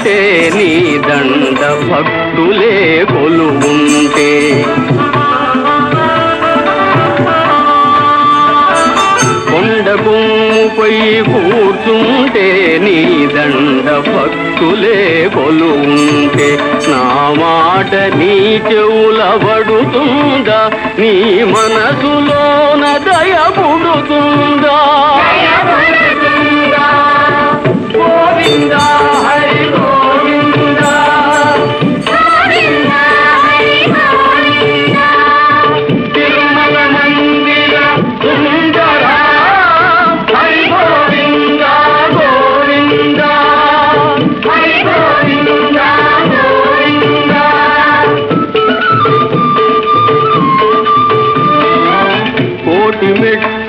ఉంటే నీ దండ భక్తులే కొలువుంటే. కొండ కొమ్ముపై కూర్చుంటే నీ దండ భక్తులే కొలువుంటే. నా మాట నీ చెవుల పడుతుందా? నీ మనసులోన దయపుడు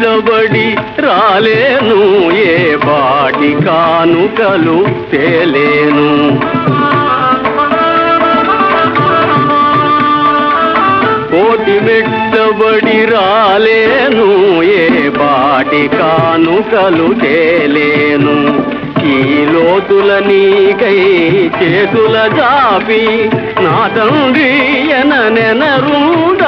నిలబడి రాలేను ఏ బాటి కానుకలు తేలేను. కోటి మెట్టబడి రాలేను ఏ బాటి కానుకలు తేలేను. ఈ లోతుల నీకై చేతుల జాపి నా తండ్రి ఎన నెనరుండ